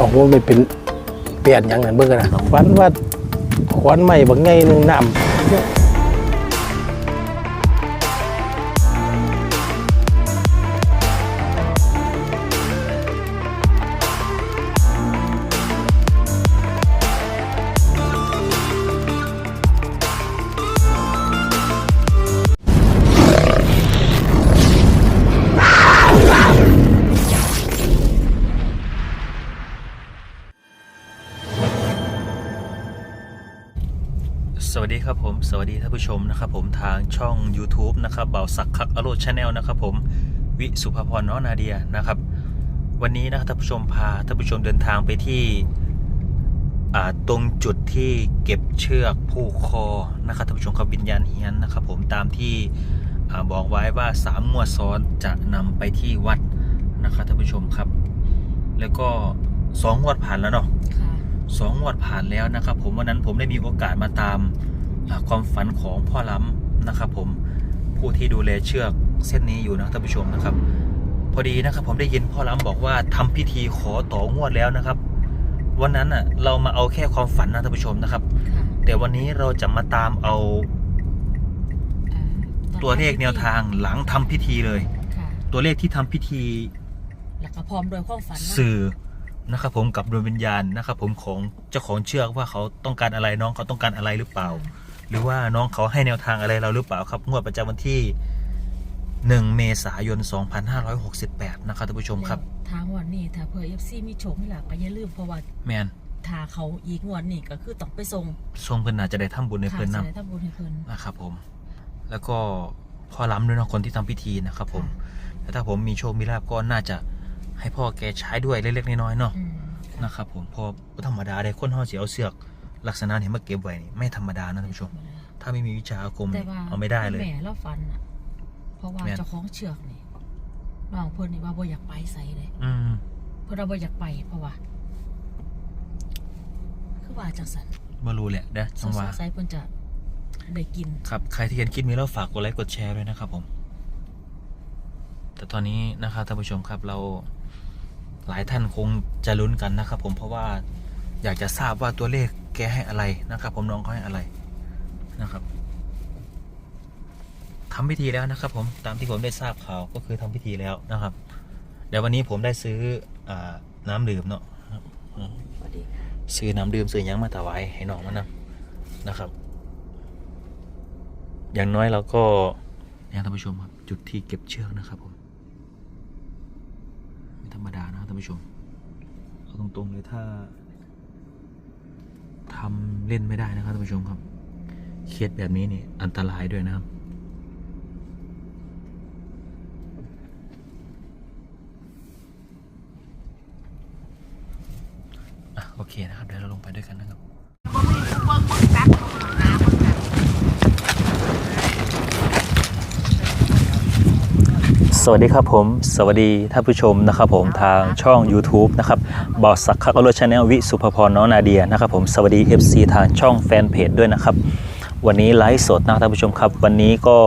ออกว่าไม่เป็นเปลี่ยนอย่างนั้นเบิ่งกันนะฝันว่าขวานใหม่บางไงหนึงน้ำ มนะครับผมทางช่อง YouTube นะครับเบาสักคักอโรชาแนลนะครับผมวิสุภพรน้องนาเดียนะครับ วันนี้นะครับท่านผู้ชมพาท่านผู้ชมเดินทางไปที่อ่าตรงจุดที่เก็บเชือกผูกคอนะครับท่านผู้ชมครับวิญญาณเฮียนนะครับผมตามที่อ่าบอกไว้ว่าสามงวดซ้อนจะนำไปที่วัดนะครับท่านผู้ชมครับ แล้วก็สองงวดผ่านแล้วเนาะค่ะสองงวดผ่านแล้วนะครับผมวันนั้นผมได้มีโอกาสมาตามอ่า ความฝันของพ่อล้ำนะครับ ผมผู้ที่ดูแลเชือกเส้นนี้อยู่นะท่านผู้ชมนะครับ พอดีนะครับ ผมได้ยินพ่อล้ำบอกว่าทำพิธีขอต่องวดแล้วนะครับ วันนั้นอะเรามาเอาแค่ความฝันนะท่านผู้ชมนะครับค่ะแต่วันนี้เราจะมาตามเอาอ่าตัวเลขแนวทางหลังทำพิธีเลยค่ะตัวเลขที่ทำพิธี แล้วก็พร้อมโดวยความฝันเนาะสื่อนะครับผมกับดวงวิญญาณนะครับผมของเจ้าของเชือกว่าเขาต้องการอะไรน้องเขาต้องการอะไรหรือเปล่า หรือว่าน้องเขาให้แนวทางอะไรเราหรือเปล่าครับ งวดประจำวันที่ 1 เมษายน 2568 นะครับท่านผู้ชมครับแล้วทางวันนี้ถ้าเผื่อ FC มีโชคมีลาภก็อย่าลืมเพราะว่าแมนถ้าเขาอีกงวดนี้ก็คือต้องไปส่งทรงเพิ่นน่าจะได้ทำบุญในค่ะเพิ่นจะนำ ได้ทำบุญให้เพิ่น นะครับผม แล้วก็พ่อล้ำด้วยเนาะคนที่ทำพิธีนะครับผม แล้วถ้าผมมีโชค มีลาภก็น่าจะให้พ่อแกใช้ด้วยเล็กๆน้อยๆเนาะ อืมค่ะนะครับผมเพอบ่ธรรมดาได้คนห่อเสียเอาเสือก ลักษณะนี้มาเก็บไว้นี่ไม่ธรรมดานะท่านผู้ชม ถ้าไม่มีวิชาอาคมแต่นี่ว่าเอาไม่ได้เลยแม่เราฝันอะ เพราะว่าแม่น เจ้าของเชือกนี่น้องเพิ่นนี่ว่าบ่อยากไปใส่เลย อืมเพิ่นว่าบ่อยากไปเพราะว่า คือว่าจังซั่นมารู้แหละนะสจังหวะงสัยเพิ่นจะได้กิน ครับใครที่เห็นคลิปนี้แล้วฝากกดไลค์กดแชร์ด้วยนะครับผม แต่ตอนนี้นะครับท่านผู้ชมครับเราหลายท่านคงจะลุ้นกันนะครับผมเพราะว่าอยากจะทราบว่าตัวเลขแกให้อะไรนะครับ ผมน้องเขาให้อะไรนะครับทำพิธีแล้วนะครับ ผมตามที่ผมได้ทราบข่าวก็คือทำพิธีแล้วนะครับเดี๋ยววันนี้ผมได้ซื้ออาน้ำดื่มเนาะซื้อน้ำดื่มซื้อยังมาถวายให้น้องมันนะนะครับ อย่างน้อยเราก็นี่ยท่านผู้ชมครับจุดที่เก็บเชือกนะครับผมไม่ธรรมดานะท่านผู้ชมเอาตรงๆเลยถ้า ทำเล่นไม่ได้นะครับท่านผู้ชมครับเคสแบบนี้นี่อันตรายด้วยนะครับ โอเคนะครับ เดี๋ยวเราลงไปด้วยกันนะครับ สวัสดีครับผม สวัสดีท่านผู้ชมนะครับผมทางช่อง YouTube นะครับบอสสักคักอโรชาแนลวิสุภพรน้องนาเดียนะครับผมสวัสดี FC ทางช่องแฟนเพจด้วยนะครับ วันนี้ไลฟ์สดนะท่านผู้ชมครับ วันนี้ก็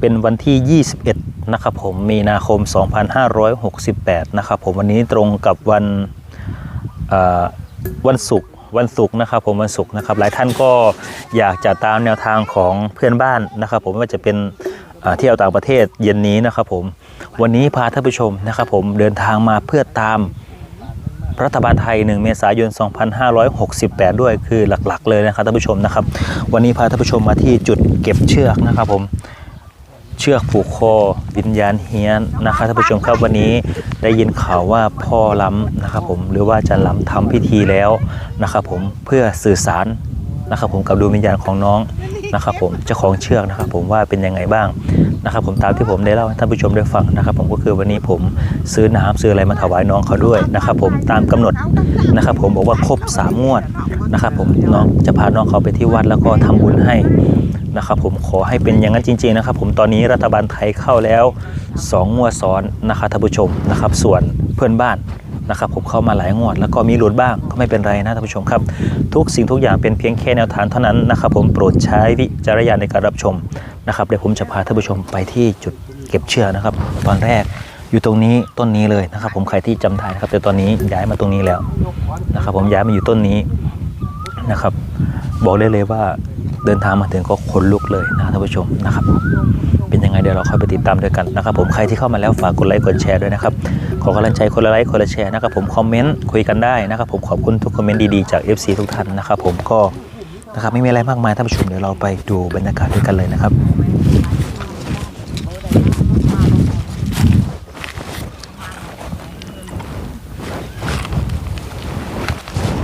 เป็นวันที่ 21 นะครับผมมีนาคม 2568 นะครับผมวันนี้ตรงกับวันวันศุกร์วันศุกร์นะครับผมวันศุกร์นะครับหลายท่านก็อยากจะตามแนวทางของเพื่อนบ้านนะครับผมไม่ว่าจะเป็น เอ่เที่ยวต่างประเทศเย็นนี้นะครับผมวันนี้พาท่านผู้ชมนะครับผมเดินทางมาเพื่อตามรัฐบาลไทย 1 เมษายน 2568 ด้วยคือหลักๆ เลยนะครับท่านผู้ชมนะครับ วันนี้พาท่านผู้ชมมาที่จุดเก็บเชือกนะครับผมเชือกผูกคอวิญญาณเฮียนนะครับท่านผู้ชมครับวันนี้ได้ยินข่าวว่าพ่อล้ำนะครับผมหรือว่าจะล้ำทำพิธีแล้วนะครับผมเพื่อสื่อสารนะครับผมกับดวงวิญญาณของน้องนะครับผมเจ้าของเชือกนะครับผมว่าเป็นยังไงบ้าง นะครับผมตามที่ผมได้เล่าให้ท่านผู้ชมได้ฟังนะครับ ผมก็คือวันนี้ผมซื้อน้ำซื้ออะไรมาถวายน้องเขาด้วยนะครับ ผมตามกำหนดนะครับ ผมบอกว่าครบสามงวดนะครับ ผมน้องจะพาน้องเขาไปที่วัดแล้วก็ทำบุญให้นะครับผมขอให้เป็นอย่างนั้นจริง ๆนะครับ ผมตอนนี้รัฐบาลไทยเข้าแล้ว2งวดซ้อนนะครับท่านผู้ชมนะครับ ส่วนเพื่อนบ้าน นะครับผมเข้ามาหลายงวด แล้วก็มีหลุดบ้างก็ไม่เป็นไรนะท่านผู้ชมครับ ทุกสิ่งทุกอย่างเป็นเพียงแค่แนวทางเท่านั้นนะครับผมโปรดใช้วิจารณญาณในการรับชมนะครับเดี๋ยวผมจะพาท่านผู้ชมไปที่จุดเก็บเชือกนะครับ ตอนแรกอยู่ตรงนี้ต้นนี้เลยนะครับ ผมใครที่จำได้นะครับ แต่ตอนนี้ย้ายมาตรงนี้แล้วนะครับ ผมย้ายมาอยู่ต้นนี้นะครับ บอกได้เลยว่า เดินทางมาถึงก็ขนลุกเลยนะท่านผู้ชมนะครับ เป็นยังไงเดี๋ยวเราค่อยไปติดตามด้วยกันนะครับ ผมใครที่เข้ามาแล้วฝากกดไลค์กดแชร์ด้วยนะครับขอกำลังใจคนละไลค์คนละแชร์นะครับผมคอมเมนต์คุยกันได้นะครับผมขอบคุณทุกคอมเมนต์ดีๆจาก FC ทุกท่านนะครับผมก็นะครับไม่มีอะไรมากมายท่านผู้ชมเดี๋ยวเราไปดูบรรยากาศด้วยกันเลยนะครับ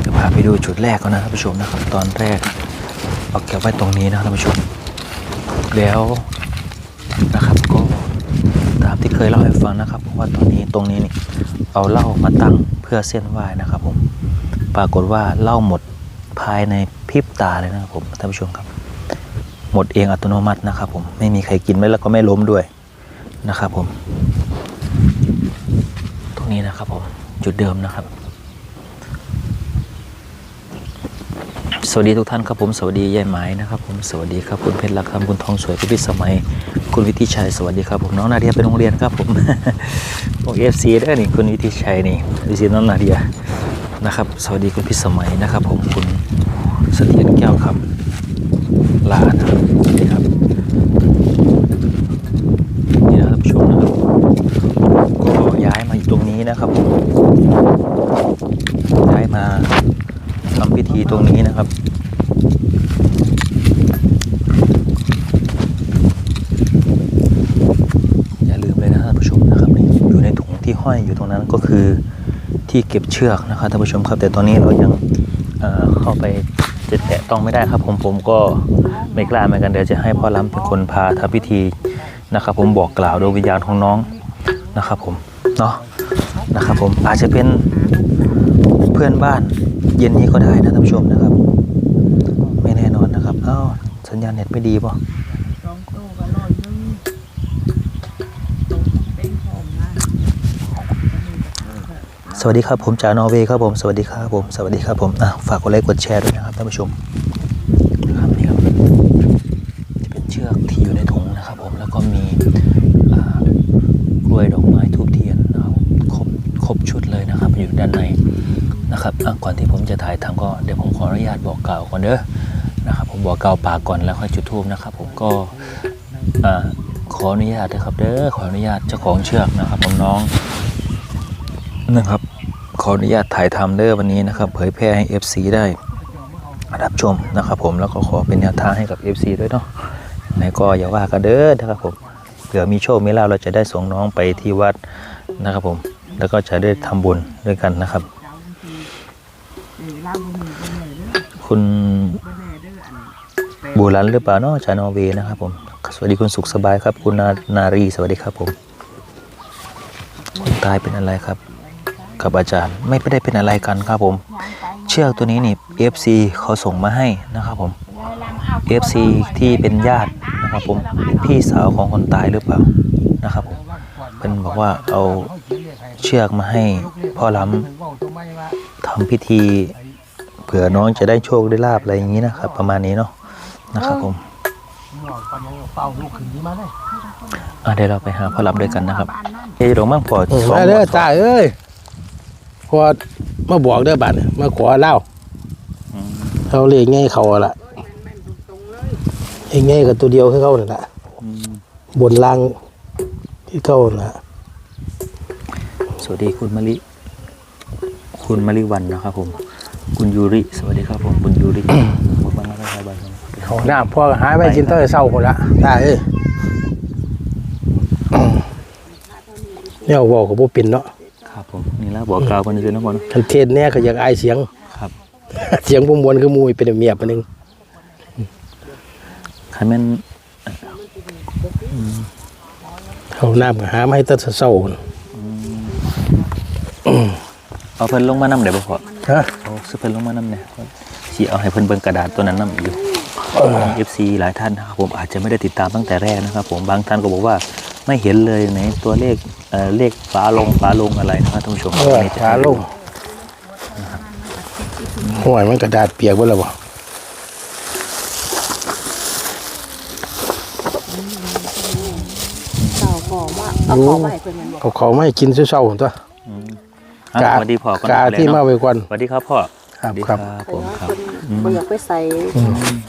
จะพาไปดูจุดแรกก่อนนะท่านผู้ชมนะครับตอนแรก เอาเก็บไว้ตรงนี้นะท่านผู้ชม แล้วนะครับก็ตามที่เคยเล่าให้ฟังนะครับเพราะว่าตอนนี้ตรงนี้นี่เอาเหล้ามาตั้งเพื่อเส้นไหว้นะครับ ผม ปรากฏว่าเหล้าหมดภายในพริบตาเลยนะครับผมท่านผู้ชมครับ หมดเองอัตโนมัตินะครับ ผมไม่มีใครกินไม่แล้วก็ไม่ล้มด้วยนะครับ ผม ตรงนี้นะครับผมจุดเดิมนะครับ สวัสดีทุกท่านครับผมสวัสดียายไหมนะครับผมสวัสดีครับคุณเพชรลักษณ์คุณทองสวยคุณพิสมัย คุณวิทิชัยสวัสดีครับผมน้องนาเดียไปโรงเรียนครับผมโอเอฟซีได้นี่คุณวิทิชัยนี่วิซีน้องนาเดียนะครับ สวัสดีคุณพิสมัยนะครับ ผมคุณเสถียรแก้วครับลานะครับสวัสดีครับนี่นะครับชมนะครับก็ย้ายมาอยู่ตรงนี้นะครับผมย้ายมาทำพิธีตรงนี้นะครับ อย่าลืมเลยนะท่านผู้ชมนะครับนี่อยู่ในถุงที่ห้อยอยู่ตรงนั้นก็คือ ที่เก็บเชือกนะครับท่านผู้ชมครับ แต่ตอนนี้เรายังเเข้าไปจะแตะต้องไม่ได้ครับ ผมผมก็ไม่กล้าเหมือนกันเดี๋ยวจะให้พ่อล้ำเป็นคนพาทำพิธีนะครับ ผมบอกกล่าวดวงวิญญาณของน้องนะครับ ผมเนาะนะครับ ผมอาจจะเป็นเพื่อนบ้านเย็นนี้ก็ได้นะท่านผู้ชมนะครับ ไม่แน่นอนนะครับอ้าวสัญญาณเน็ตไม่ดีป่ะ สวัสดีครับผมจากนอร์เวย์ครับผมสวัสดีครับผมสวัสดีครับผมอะฝากกดไลค์กดแชร์ด้วยนะครับท่านผู้ชมนะครับนี่ครับจะเป็นเชือกที่อยู่ในถุงนะครับ ผมแล้วก็มีกล้วยดอกไม้ทูบเทียนนะครับครบครบชุดเลยนะครับ อยู่ด้านในนะครับอะก่อนที่ผมจะถ่ายทำก็เดี๋ยวผมขออนุญาตบอกกล่าวก่อนเด้อนะครับ ผมบอกกล่าวปากก่อนแล้วค่อยจุดธูปนะครับ ผมก็อ่าขออนุญาตนะครับเด้อขออนุญาตเจ้าของเชือกนะครับผมน้องนะครับ ขออนุญาตถ่ายทำเด้อวันนี้นะครับ เผยแพร่ให้ FC ได้รับชมนะครับ ผมแล้วก็ขอเป็นแนวทางให้กับ FC ด้วยเนาะไหนก็อย่าว่ากันเด้อนะครับผมเผื่อมีโชคมีลาภเราจะได้ส่งน้องไปที่วัดนะครับผม แล้วก็จะได้ทำบุญด้วยกันนะครับ คุณบูรันหรือเปล่าเนาะจานอเวนะครับผม สวัสดีคุณสุขสบายครับ คุณนานารีสวัสดีครับผมคนตายเป็นอะไรครับ กับอาจารย์ ไม่ได้เป็นอะไรกันครับผม เชือกตัวนี้นี่ FC เขาส่งมาให้นะครับผม FC ที่เป็นญาตินะครับผมเป็นพี่สาวของคนตายหรือเปล่านะครับผมเป็นบอกว่าเอาเชือกมาให้พ่อล้ำทำพิธีเผื่อน้องจะได้โชคได้ลาบอะไรอย่างนี้นะครับ ประมาณนี้เนาะนะครับผมอะเดี๋ยวเราไปหาพ่อล้ำด้วยกันนะครับเฮ้ยหลวงมั่งพอเออสองมาเด้อวันตาเอ้ย พอมาบอกเด้อบัดเนี่ยมาขอเหล้าอืมเขาเรียกไงเขาอะล่ะไอ้ไงกับตัวเดียวคือเขาเนี่ยแหละอืมบนล่างที่เขาน่ะสวัสดีคุณมะลิ คุณมะลิวันนะครับผม คุณยูริ สวัสดีครับผมคุณยูริผมบ้านนักไทยบ้านผมเขาน้ำพอหายไปกินตั้งแต่เช้าหมดละตาเอ้ยเนี่ยบอกกับพวกปิ่นเนาะครับผมนี่ แล้วบอกกล่าวกันเลยนะบอลคันเทศเนี่ยก็อยากอายเสียง ครับ เสียงผมมวนคือมูยเป็นเมียบอันหนึงใครแม่นเขาน้ำก็หามาให้ตั้งแต่เช้าพุ่นเอาเพิ่นลงมานำได้บ่พอฮะเอาซื้อเพิ่นลงมานำเนี่ยสิเอาให้เพิ่นเบิ่งกระดาษตัวนั้นนำอยู่ของ FC หลายท่านนะครับผมอาจจะไม่ได้ติดตามตั้งแต่แรกนะครับ ผมบางท่านก็บอกว่า ไม่เห็นเลยไหนตัวเลขเอ่อเลขฝาลงฝาลงอะไรนะครับท่านผู้ชมเออนี่จะขาลงห่วยมันกระดาษเปียกหมดแล้วบ่เต่าขอว่าเอเอาของมาให้เพิ่นแม่นบ่เอาเขาไม่กินเช้าๆตัว อืมอะสวัสดีพ่อก่อนกาเลยที่เนะมาไว้ก่อนสวัสดีครับพ่อครับ สวัสดีครับผมครับ เพิ่นบ่อยากไปใส่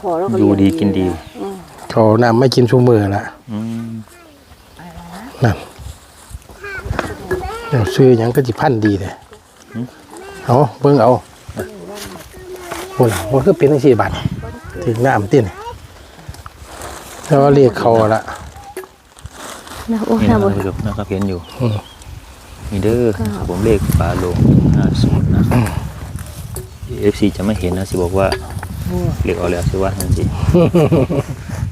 พอแล้วก็ดูเลี้ยงดีกินดีอืมเขาน้ำไม่กินชูมือละอืม นั่นเดี๋ยวซื้อหยังก็จิพันดีเลยเอาเบิ่งเอาโอ้ล่ะมันคือเป็นสี่บาทถึงน้ำติ้นแล้วเรียกเขาละนะโอ้นี่น่านะบ่ท่านผู้ชมนะครับเห็นอยู่อืมนี่เด้อครับผมเลขฝาโลงห้าศูนย์นะครับเอฟซีจะไม่เห็นนะสิบอกว่าเลขออกแล้วสิว่าทันที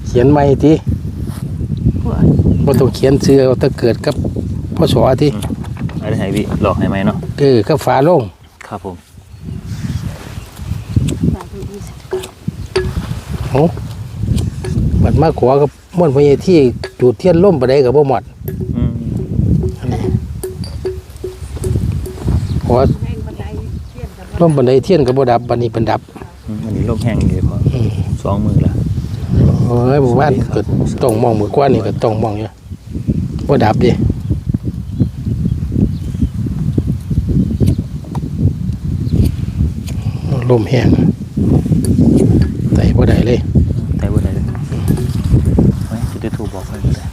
เขียนไม่ที บ่ต้องเขียนซื้อเอาแต่เกิดกับพ่อสอทีอะไรให้วิหลอกให้ไหมเนาะเออกับฝาโลงครับผมโอ้บัดมาขวากับม่วนพญาที่จุดเทียนล่มไปได้กับบ่หมดอืมขวาล่มบันไดเทียนกับบ่ดับบันนี้เป็นดับอืมอันนี้ลมแห้งดีพอสองมือละ โอ้ยหมู่บ้านก็ต้องมองมือกว่านี่ก็ต้องมองอยู่บ่ดับดิลมแห้งใส่บ่ได้เลยแต่ว่าไหนเลยไม่จะได้ถูกบอกไปก็ได้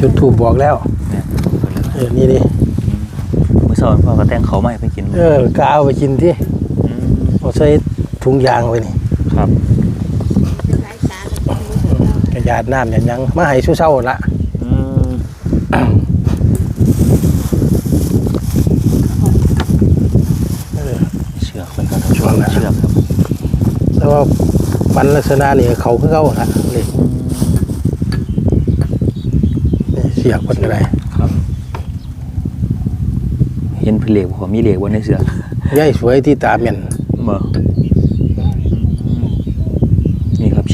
จุดทูบบอกแล้วเนี่ยถูกไปแล้วเออนี่ดิเมื่อสอนพ่อก็แต่งเขาไม่ไปกิน เออกเอาไปกินที่มเอาใส่ถุงยางไว้นี่ครับ กระยาดน้ำอย่างยังมาให้สู้เศร้าๆละอืมเออเชือกเป็นการทำช่วงเชือกครับแต่ว่าฟันลักษณะนี่เขาคือเขาละนี่นี่เสียกมันก็ได้ครับ เห็นเพนเหล็กพอมีเหล็กบนในเสือก ย่ายสวยที่ตาเมียนเมื่อนี่ครับเ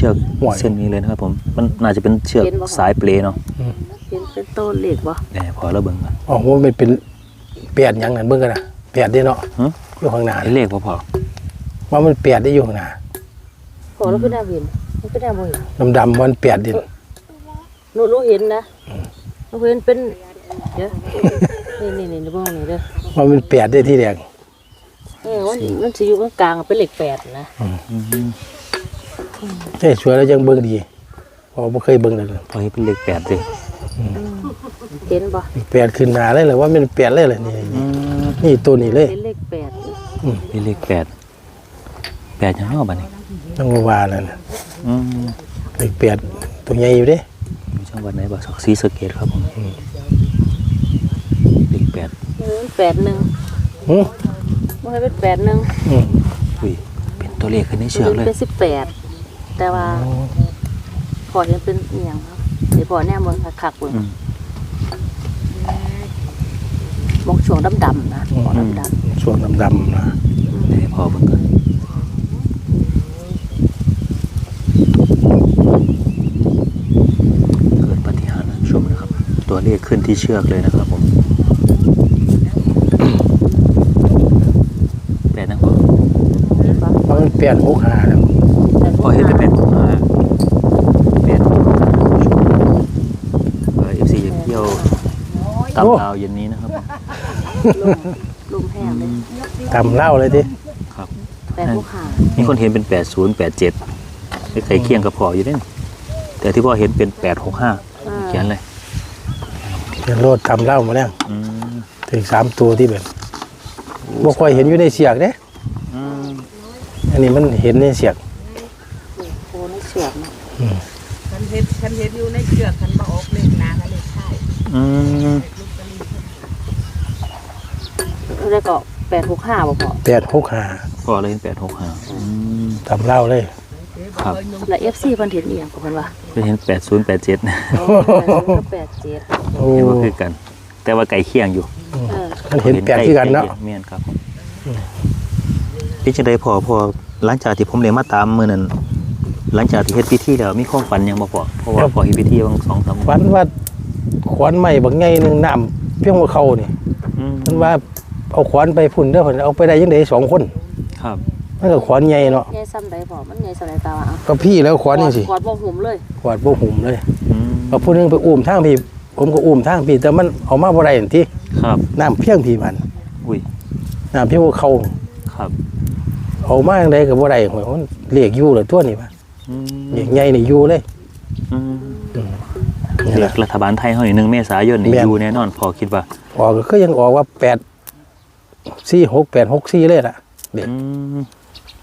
ชือกห่วย เส้นนี้เลยนะครับผมมันน่าจะเป็นเชือกสายเปลเนาะเป็นเป็นต้นเหล็กบ่แหน่พอแล้วเบิ่งกันอ๋อว่ามันเป็นเปียดหยังนั่นเบิ่งกันนะเปียดได้เนาะหึ อยู่ข้างหน้าเห็นเหล็กพอพอว่ามันเปียดได้อยู่ข้างหน้าพอแล้วคือแนวเห็นมันเป็นแนวบ่เห็นดำๆมันเปียดดินหนูหนูเห็นนะหนูเห็นเป็นเดี๋ยวนี่นี่นี่เบ่งนี่เด้อว่ามันเปียดได้ที่แดงเออมันมันสิอยู่กลางๆเป็นเหล็กแปดนะอืม ย่ายสวยแล้วยังเบิ่งดีเพราะบ่เคยเบิ่งเลยพอเห็นเป็นเหล็กแปดเลยเห็นบ่เปียดขึ้นหน้าเลยเหรอว่ามันเปียดเลยเหรอนี่อืมนี่ตัวนี้เลยเป็นเหล็กแปดเป็นเหล็กแปดแปดยังนอกบ้านี่ต้องว่านั่นน่ะอืมเด็กเปียดตัวใหญ่อยู่เด้อยู่จังหวัดไหนบ้างสักสีสะเกตครับผมเหล็กแปดเออแปดหนึ่งหือมันเคยเป็นแปดหนึ่งอืมอุ้ยเป็นตัวเลขขึ้นในเชือกเลยเป็นสิบแปด แต่ว่าพอเห็นเป็นอหย่างครับเดี๋ยวพอแน่เมืองคักๆเบิ่งอืม มองช่วงดำๆนะมองดำส่วนดำๆนะให้พอเบิ่งกันเกิดปาฏิหารย์นะชมนะครับ ตัวเลขขึ้นที่เชือกเลยนะครับผมแปดนะพอๆปะเพราะมันเปลี่ยนหกหาแล้วพอเห็นเป็นแปดหกห้าแปดหกห้าเออฟซีอยากเที่ยว ตามดาวเย็นนี้นะครับลมลมแห้งเลยตำเหล้าเลยทีครับ แปดลูกหามีคนเห็นเป็นแปดศูนย์แปดเจ็ดใครเคียงกับพออยู่เด้นแต่ที่พ่อเห็นเป็นแปดหกห้าเขียนเลยเดี๋ยวโลดตำเหล้ามาแล้วอืมถึงสามตัวที่แบบบ่ค่อยเห็นอยู่ในเสียกเด้อืมอันนี้มันเห็นในเสียกโอ้ในเสียงนะฉันเห็นฉันเห็นอยู่ในเชือกฉันมาออกเลขนากับเลขท้ายอืม แล้วก็แปดหกห้าบ่พอแปดหกหาพอเลยเห็นแปดหกห้าอืมตำเหล้าเลย ครับแล้วเอฟซีเพิ่นเห็นอีหยังกับเพิ่นว่าไปเห็นแปดศูนย์แปดเจ็ดโอ้แปดเจ็ดโอ้เห็นว่าคือกัน แต่ว่าไก่เคียงอยู่เออมันเห็นแปดที่กันเนาะเมียนครับผมพี่จะได้พอพอหลังจากที่ผมเรียนมาตามมือนั้นหลังจากที่เฮ็ดพิธีแล้วมีความฝันหยังบ่พอเพราะว่าพอเฮ็ดพิธีบางสองสามฝันว่าขวานใหม่บางไงหนึ่งน้ำเพียงหัวเขานี่อืมมันว่า เอาขวานไปพุ่นเด้อเพิ่นเอาไปได้ยังไงสองคนครับมันก็ขวานใหญ่เนาะใหญ่ซ้ำใดพอมันใหญ่ซ้ำใดตาว่าก็พี่แล้วขวานนี่สิกอดบ่หุ่มเลยขวานบ่หุ่มเลยอืมเอาผู้หนึงไปอุ้มทางพี่ผมก็อุ้มทางพี่แต่มันเอามาบ่ได้ทันทีครับน้ำเพียงพี่มันอุ้ยน้ำเพียงว่าเขาครับเอามาจังไดก็บ่ได้หวยมันเรียกอยู่เลยตัวนี้ว่าอืมเรียกใหญ่นี่อยู่เลยอืมนี่เรียล่ะกรัฐบาลไทยเฮานี่หนึ่งเมษายนนี่แม่นอยู่แน่นอนพอคิดว่าออกก็คือยังออกว่า 8 4 6 8 6 4เลยล่ะเด็กอืม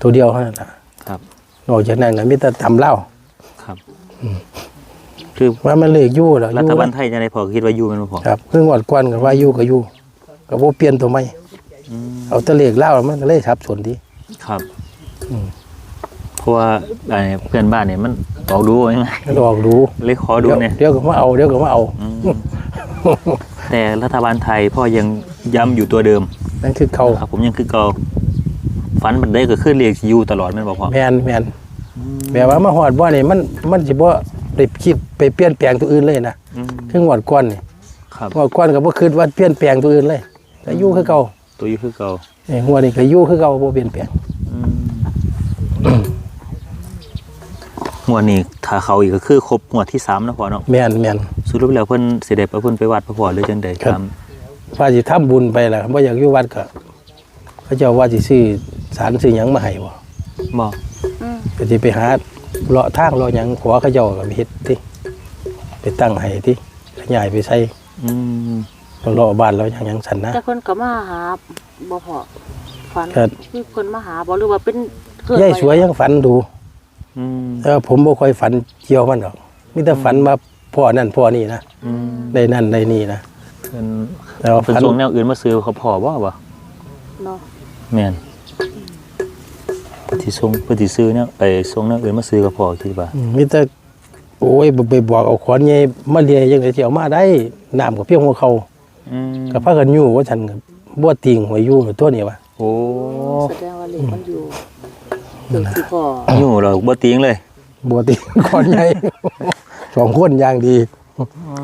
ตัวเดียวเท่านั้นล่ะครับนอกจากนั้นก็มีแต่ตำเล่าครับคือว่ามันเรียกอยู่แล้วรัฐบาลไทยจะได้พอคิดว่าอยู่แมันบ่พอครับคืองวดก่อนก็ว่าอยู่ก็อยู่ก็บ่เปลี่ยนตัวใหม่อืมเอาแต่เลขเล่ามันก็เลยสับสนดีครับอืมเพราะว่าไอ้เพื่อนบ้านเนี่ยมันออกดูยังไงมันออกดูเลยขอดูเดี๋ยวเนี่ยเดี๋ยวก็มาเอาเดี๋ยวก็มาเอาอืมแต่รัฐบาลไทยพ่อยังย้ำอยู่ตัวเดิม นั่นคือเขาครับผมยังคือเก่าฝันบันได้ก็ขึ้นเรียกอยู่ตลอดแม่นบ่พ่อแมนแมนแบบว่ามาหอดบ่นี่มันมันสิบ่ได้คิดไปเปลี่ยนแปลงตัวอื่นเลยนะอืมคืองวดก่อนนี่ครับงวดก่อนก็บ่คิดว่าเปลี่ยนแปลงตัวอื่นเลยก็อยู่คือเก่าตัวอยู่คือเก่านี่งวดนี้ก็อยู่คือเก่าบ่เปลี่ยนแปลงอืมงวดนี้ถ้าเขาอีกก็คือครบงวดที่สามนะพ่อเนาะแม่นแม่นสรุปแล้วเพิ่นสิได้ไปเพิ่นไปวัดพระพ่อหรือจังใดครับตาม ว่าสิทำบุญไปล่ะบ่อยากอยู่วัดก็เขาเจ้าว่าสิซื้อสารซื้อหยังมาให้บ่บ่อืมก็สิไปหาเลาะทางเลาะหยังขอเขาเจ้าก็ไปเฮ็ดติไปตั้งให้ติขยายไปใส่อืมเลาะบ้านเราหยังหยังสั่นนะแต่คนก็มาหาบ่พอฝันครับคือคนมาหาบ่หรือว่าเป็นเกิดยายสวยยังฝันดูอืมแต่ว่าผมบ่ค่อยฝันเกี่ยวมันหรอกมีแต่ฝันว่าพ่อนั่นพ่อนี่นะอืมได้นั่นได้นี่นะ เพิ่นแต่ว่าเพิ่นฝันส่งแนวอื่นมาซื้อเขาพอบ่บ่เนาะแม่นที่ส่งเพิ่นสิซื้อเนี่ยไปส่งแนวอื่นมาซื้อก็พอคิดว่าอืมมีแต่โอ้ยบ่ไปบอกเอาขอนใหญ่มาเลียยังไงสิเอามาได้น้ำกับเพียงหัวเขาอืมก็พากันอยู่ว่าฉันก็บ่ติงหัวอยู่ตัวนี้ว่ะโอ้แสดงว่าเลขมันอยู่ถึงสิพออยู่เราบ่ติงเลย บ่ติงขอนใหญ่ สองคนอย่างดี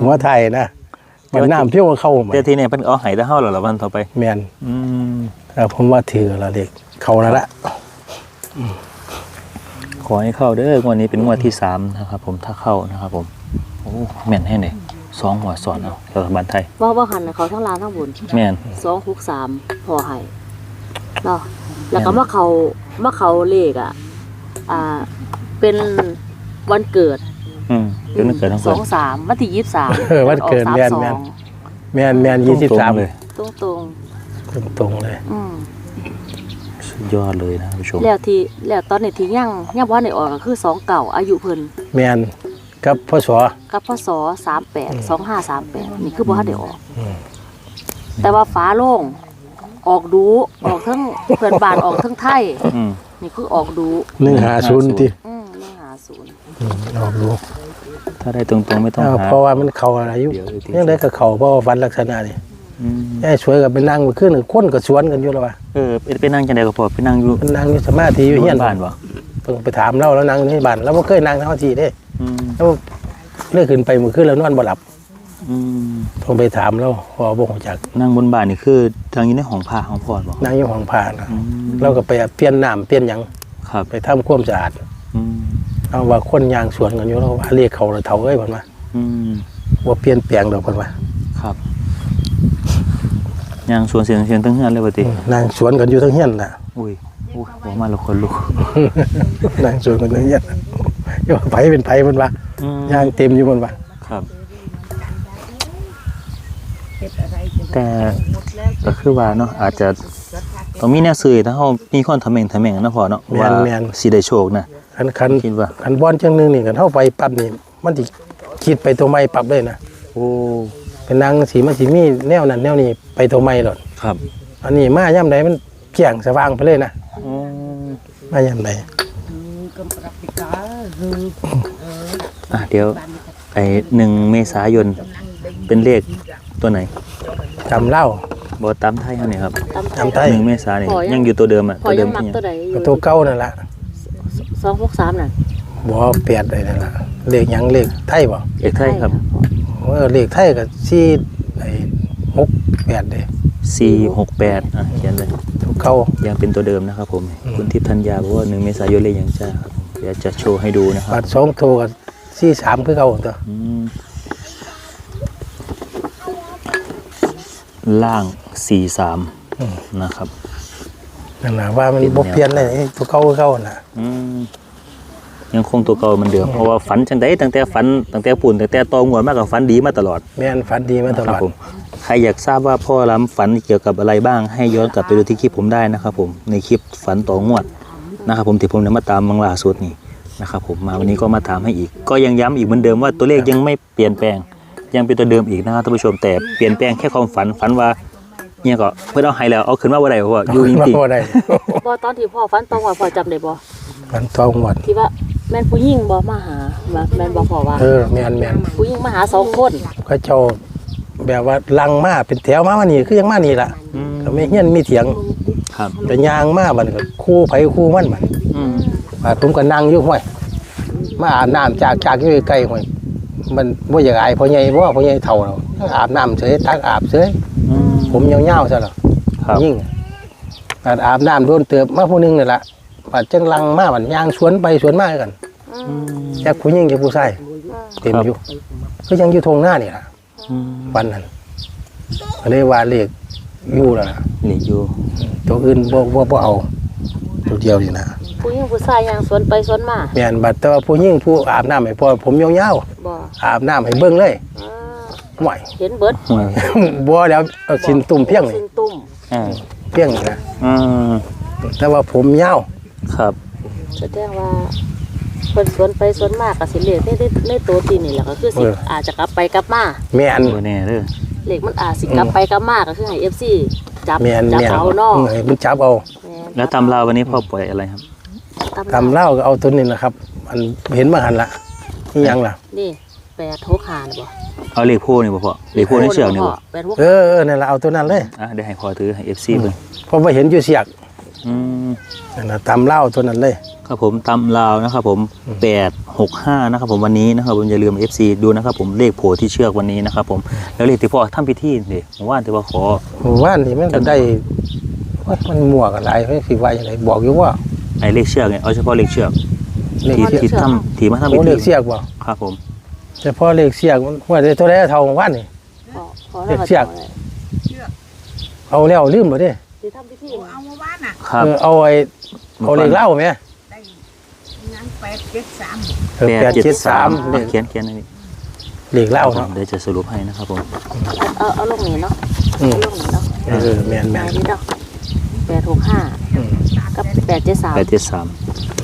หัวไทยนะ มันน้ำเพียงหัวเขาแต่ทีนี้เพิ่นเอาให้แต่เฮาแล้วล่ะวันต่อไปแม่นอืมครับผมว่าถือละเด็กเขานั่นละขอให้เข้าเด้องวดนี้เป็นงวดที่สามนะครับผมถ้าเข้านะครับผมโอ้แม่นให้เนี่ยสองหัวสอนเอารัฐบาลไทยว่าว่าหันน่ะเขาทั้งลานทั้งบนแม่น263พอให้เนาะแล้วก็มาเขามาเขาเลขอะอ่าเป็นวันเกิด อืมเป็นวันเกิดทั้งคสอนงสามวันที่ยี่สิบสามเออวันเกิดแม่นแม่น แม่นแม่นยี่สิบสามตรงๆเลยตรงตรงตรงๆเลย ๆอืมสุดยอดเลยนะท่านผู้ชมแล้วที่แล้วตอนนี้ที่ยังยังว่าในออกก็คือสองเก่าอายุเพิ่นแม่นกับพ่อสอกับพศสามแปดสองห้าสามแปดนี่คือบ่ทันได้ออกอืมแต่ว่าฟ้าโล่งออกดูออกทั้งเพื่อนบ้านออกทั้งไทย อืมนี่คือออกดูหนึ่งหาศูนย์ที่อืมนึ่งหา ศูนย์ออกดูถ้าได้ตรงๆไม่ต้องอ้าวหาเพราะว่ามันเขาอายุเดี๋ยวอีกทียังได้กับเขาเพราะว่าฟันลักษณะนี่อืมยายสวยกับเป็นนางมาขึ้นคนกับสวนกันอยู่แล้ววะเออไปไปนั่งจังไดก็พอไปนั่งอยู่เป็นนางอยู่สมาธิอยู่เฮียนบ้านบ่เพิ่งไปถามเราแล้วนางอยู่ในบ้านแล้วบ่เคยนางทั้งทีเด้อืมแล้วเลิกขึ้นไปมื้อคืนแล้วนอนบ่หลับอืมต้องไปถามเราพอบ่ฮู้จักนั่งบนบ้านนี่คือทางอยู่ในห้องผ้าของพ่อบ่นางอยู่ห้องผ่านะอืมเราก็ไปเปลี่ยนน้ำเปลี่ยนหยังครับไปทำความสะอาดอืม เอาว่าคนยางสวนกันอยู่แล้วว่าเรียกเขาเลยเฒ่าเอ้ยเพิ่นว่าอืมบ่เปลี่ยนแปลงดอกเพิ่นว่าครับย่างสวนเสียงเสียงตั้งเฮือนเลยบ่ตินางสวนกันอยู่ทั้งเฮียนน่ะอุ้ยอุ้ยบ่มาแล้วคนลุกนางสวนกันทั้งเฮียนอย่าว่าไผเป็นไผเพิ่นว่าอืมยางเต็มอยู่เพิ่นว่าครับเฮ็ดอะไรจะแต่หมดแล้วก็คือว่าเนาะอาจจะต้องมีแนวสื่อถ้าเฮามีคนทำแม่งทำแม่งนะพ่อเนาะว่าสิได้โชคนะ คันคันคิดว่าคันบอลจังหนึงนี่กันเฮาไปปั๊บนี่มันสิคิดไปตัวใหม่ปั๊บเลยนะโอ้เป็นนางสีมันสิมีแนวนั้นแนวนี้ไปตัวใหม่โลดครับอันนี้มายามใดมันเกี่ยงสว่างไปเลยนะอืมมายามใดกำปรับปิกาคืออะเดี๋ยวไอ้หนึ่งเมษายนเป็นเลขตัวไหนจำเล่าบ่ตามไทยเฮานี่ครับตามตามไทยหนึ่งเมษายนนี่พอยัง ยังอยู่ตัวเดิมอะพอตัวเดิยังมมักที่ยังตัวใดอก็ยู่ตัวเก่านั่นล่ะ สองหกสามน่ะบ่แปดอะไรนั่นล่ะเลขหยังเลขไทยบ่เอกไทยครับเออเลขไทยก็สี่ไอ้หกแปดเด้468อะเขียนเลยตัวเก่ายังเป็นตัวเดิมนะครับผมคุณทิพย์ธัญญาบอกว่าหนึ่งเมษายนเลขหยังจ้าครับผมเดี๋ยวจะโชว์ให้ดูนะครับบัตรสองโทรก็สี่สามคือเก่าตัว อืมล่างสี่สามนะครับ นั่นน่ะว่ามันบ่เปลี่ยนเลยไอ้ตัวเก่าเก่าน่ะอืมยังคงตัวเก่าเหมันเดิมเพราะว่าฝันจังไดตั้งแต่ฝันตั้งแต่ปุ่นตั้งแต่ตองวดมากกับฝันดีมาตลอดแม่นฝันดีมาตคลรับอดผมใครอยากทราบว่าพ่อล้ำฝันเกี่ยวกับอะไรบ้าง ให้ย้อนกลับไปดูที่คลิปผมได้นะครับผมในคลิปฝันต่องวดนะครับผมที่ผมนำมาตามมังล่าสุดนี่นะครับผมมาวันนี้ก็มาถามให้อีก ก็ยังย้ำอีกเหมือนเดิมว่าตัวเลขยังไม่เปลี่ยนแปลง ยังเป็นตัวเดิมอีกนะครับท่านผู้ชมแต่เปลี่ยนแปลงแค่ความฝันฝันว่า เนี่ยก็เพื่อนเอาให้แล้วเอาขึ้นมาว่าไรเพราะว่าอยู่จริงบ่ได้บ่ตอนที่พ่อฟันตรงว่าพ่อจำได้บ่ฝันตองหมดที่ว่าแม่นผู้หญิงบ่มาหาว่าแม่นบ่พ่อว่าเออแม่นแม่นผู้หญิงมาหาสองคนเขาเจ้าแบบว่าลังมาเป็นแถวมามานี่คือยังมานี่ล่ะอืมก็ไม่เฮียนมีเถียงครับแต่ยางมาบัดนก็คู่ไผคู่มันบัดอืมบาดผมก็นั่งอยู่ห้วยมาอาบน้ำจากจากอยู่ใกล้ๆห้วยมันบ่อยากอายพ่อใหญ่บ่พ่อใหญ่เฒ่าแล้วอาบน้ำเฉยตักอาบเฉยอืม ผมยาวๆซะแล้วครับยิ่งอาบอาบน้ำโดนเติบมาผู้หนึงนี่ล่ะบาดจังลังมาบัดยางสวนไปสวนมากันอือืมมจากผู้หญิงจากผู้ชายเต็มครับอยู่ก็ยังอยู่ทงหน้านี่ล่ะอืมวันนั้นก็เลยว่าเลขอยู่แล้วล่ะเหลืออยู่ตัวอื่นบ่บ่บ่เอา ตัวเดียวนี่นะผู้หญิงผู้ชายย่างสวนไปสวนมาแม่นบัดแต่ว่าผู้หญิงผู้อาบน้ำให้พ่อผมยาวบ่ๆอาบน้ำให้เบิ่งเลย อ่าห่วยเห็นเบิดอืมบ่แล้วเอาสินตุ่มเพียงนี่ซึ่งตุ่มอ่าเพียงนี่นะอืมแต่ว่าผมยาวครับแสดงว่าเพิ่นสวนไปสวนมาก็สิเลขในในในตัวที่นี่แหละก็คือสิอาจจะกลับไปกลับมาแม่น ตัวแน่เด้อเลขมันอาจสิกลับไปกลับมาก็คือให้ FC จับแม่นจับแม่นเอาเนาะเออให้มันจับเอาม่นแล้วตำราวันนี้พ่อปล่อยอะไรครับทำเหล้าก็เอาตัวนี้นะครับ มันเห็นมาหันละนี่ยังล่ะนี่แปดโทคานบ่ เอาเลขโพนี่บ่พ่อเลขโพในเชือกนี่บ่แปดโทเออเออนั่นล่ะเอาตัวนั้นเลยอะเดี๋ยวให้พ่อถือให้ FC เบิ่งเพราะว่าเห็นอยู่เสียกอืมนั่นน่ะตำเหล้าตัวนั้นเลย ครับผมตำลาวนะครับผม865นะครับผมวันนี้นะครับผมอย่าลืม FC ดูนะครับผมเลขโผล่ที่เชือกวันนี้นะครับผมแล้วเลขที่พ่อทำพิธีนี่ผมว่าแต่ว่าขอหมู่บ้านนี่มันก็ได้ว่ามันมั่วกันหลายไม่สิว่าอย่างไรบอกอยู่ว่าไอ้เลขเชือกเนี่ยเอาเฉพาะเลขเชือกเลขที่เสียกที่ทำที่มาทำพิโอ้เลธีขเสียกบ่ครับผม เฉพาะเลขเสียกมันว่าได้ตัวใดเท่าของบ้านนี่ ขอขอเลขเชือกเชือกเอาแล้วลืมบ่เด้ที่ทำพิธีเอามาบ้านน่ะครับ เออเอาไอ้เอาเลขเหล้าไหมได้งั้นแปดเจ็ดสามเออแปดเจ็ดสามเลขเขียนเขียนอันนี้เลขเหล้าเนาะเดี๋ยวจะสรุปให้นะครับผมเอาเอาลงนี้เนาะอืมเอาลงนี้เนาะเออแม่นแม่นเอานี้เนาะแปดหกห้าอืมกับแปดเจ็ดสามแปดเจ็ดสาม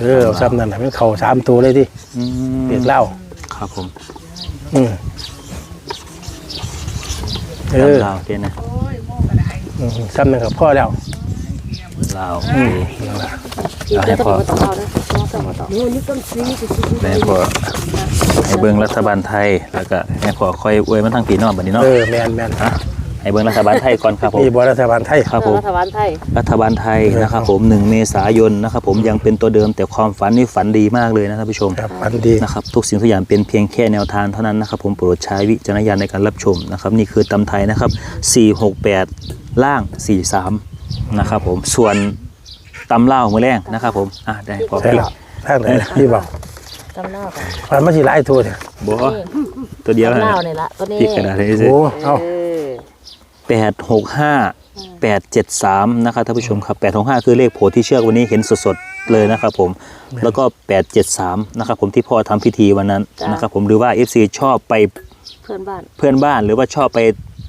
เออเอาซ้ำนั่นน่ะมันเข้าสามตัวเลยดิอืมเลขเหล้าครับผม อืมเออตำลาวเขียนนะโอ้ยโม่ก็ได้อืมซ้ำนั่นก็พอแล้วลาวโอเคนั่นล่ะที่เอาให้จะพอต้องเอานะต้องต้องเอาต่อแล้วก็ให้เบิ่งรัฐบาลไทย แล้วก็ให้ขอคอยอวยมันทางปีนอกบัดนี้เนาะเออแม่นแม่นอะ ให้เบิ่งรัฐบาลไทยก่อนครับผม นี่บรัฐบาลไทย ครับผม รัฐบาลไทย รัฐบาลไทยนะครับผมหนึ่งเมษายนนะครับผมยังเป็นตัวเดิมแต่ความฝันนี่ฝันดีมากเลยนะท่านผู้ชม ครับอันดีนะครับทุกสิ่งทุกอย่างเป็นเพียงแค่แนวทางเท่านั้นนะครับผมโปรดใช้วิจารณญาณในการรับชมนะครับนี่คือตำไทยนะครับ 468 ล่าง 43 นะครับผมส่วนตำเล่าวมือแรงนะครับผมอะได้พอใช่พี่แล้วทางไหนพี่บอกจำเล่ากันมันไม่ใช่หลายตัวเนี่ยบอตัวเดียวจำนะเล่าเนี่ยละตัวนี้พี่กระดาษให้สิโอ้ เอาเออ แปดหกห้าแปดเจ็ดสามนะครับท่านผู้ชมครับแปดหกห้าคือเลขโผล่ที่เชือกวันนี้เห็นสดๆเลยนะครับผมแล้วก็แปดเจ็ดสามนะครับผมที่พ่อทำพิธีวันนั้นนะครับผมหรือว่า FC ชอบไปเพื่อนบ้านเพื่อนบ้านหรือว่าชอบไป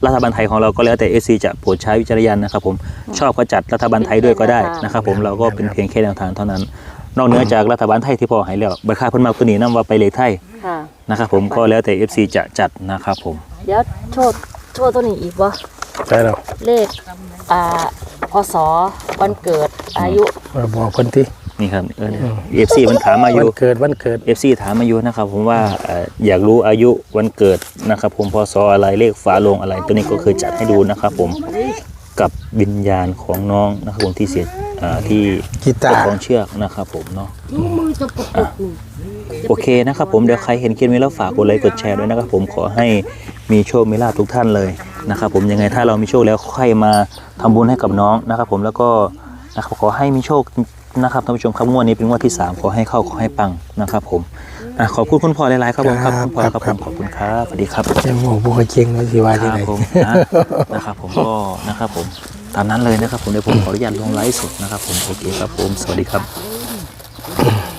รัฐบาลไทยของเราก็แล้วแต่ FC จะโปรดใช้วิจารณญาณนะครับผมชอบก็จัดรัฐบาลไทยด้วยก็ได้นะครับผมเราก็เป็นเพียงแค่แนวทางเท่านั้น นอกเหนือจากรัฐบาลไทยที่พอใหายแล้วบัตรค่าเพิ่นมากตัวนี้นํว่าไปเลขไทยค่ะนะครับผมก็แล้วแต่ FC จะจัดนะครับผมเดี๋ยวโชว์โชว์ตัวนี้อีกวะ ใช่แล้วเลขอ่าพศวันเกิดอายุเออบอกคนที่นี่ครับเออฟซีมันถามมาอวันยู่เกิดวันเกิด FC ถามมาอยู่นะครับ ผมว่าเอ่ออยากรู้อายุวันเกิดนะครับ ผมพศอะไรเลขฝาโลงอะไร ตัวนี้ก็คือจัดให้ดูนะครับ ผมกับวิญญาณของน้องนะครับผมที่เสีย อ่าที่กีตาเจ้าร์ของเชือกนะครับผมเนาะอะโอเคนะครับผมเดี๋ยวใครเห็นคลิปนี้แล้วฝากกดไลค์กดแชร์ด้วยนะครับผมขอให้มีโชคมีลาภทุกท่านเลยนะครับผมยังไงถ้าเรามีโชคแล้วค่อยมาทำบุญให้กับน้องนะครับผมแล้วก็นะครับขอให้มีโชคนะครับท่านผู้ชมครับงวดนี้เป็นงวดที่สามขอให้เข้าขอให้ปังนะครับผมอะขอบคุณคุณพ่อหลายๆครับผมครับครับคุณพ่อครับคผรับมขอบคุณครับสวัสดีครับยังโง่บุกเก่งว่าสิว่าคที่รับไหนผมนะ นะครับผมก็นะครับผม ตามนั้นเลยนะครับผมเดี๋ยวผมขออนุญาตลงไลฟ์สดนะครับผมโอเคครับผมสวัสดีครับ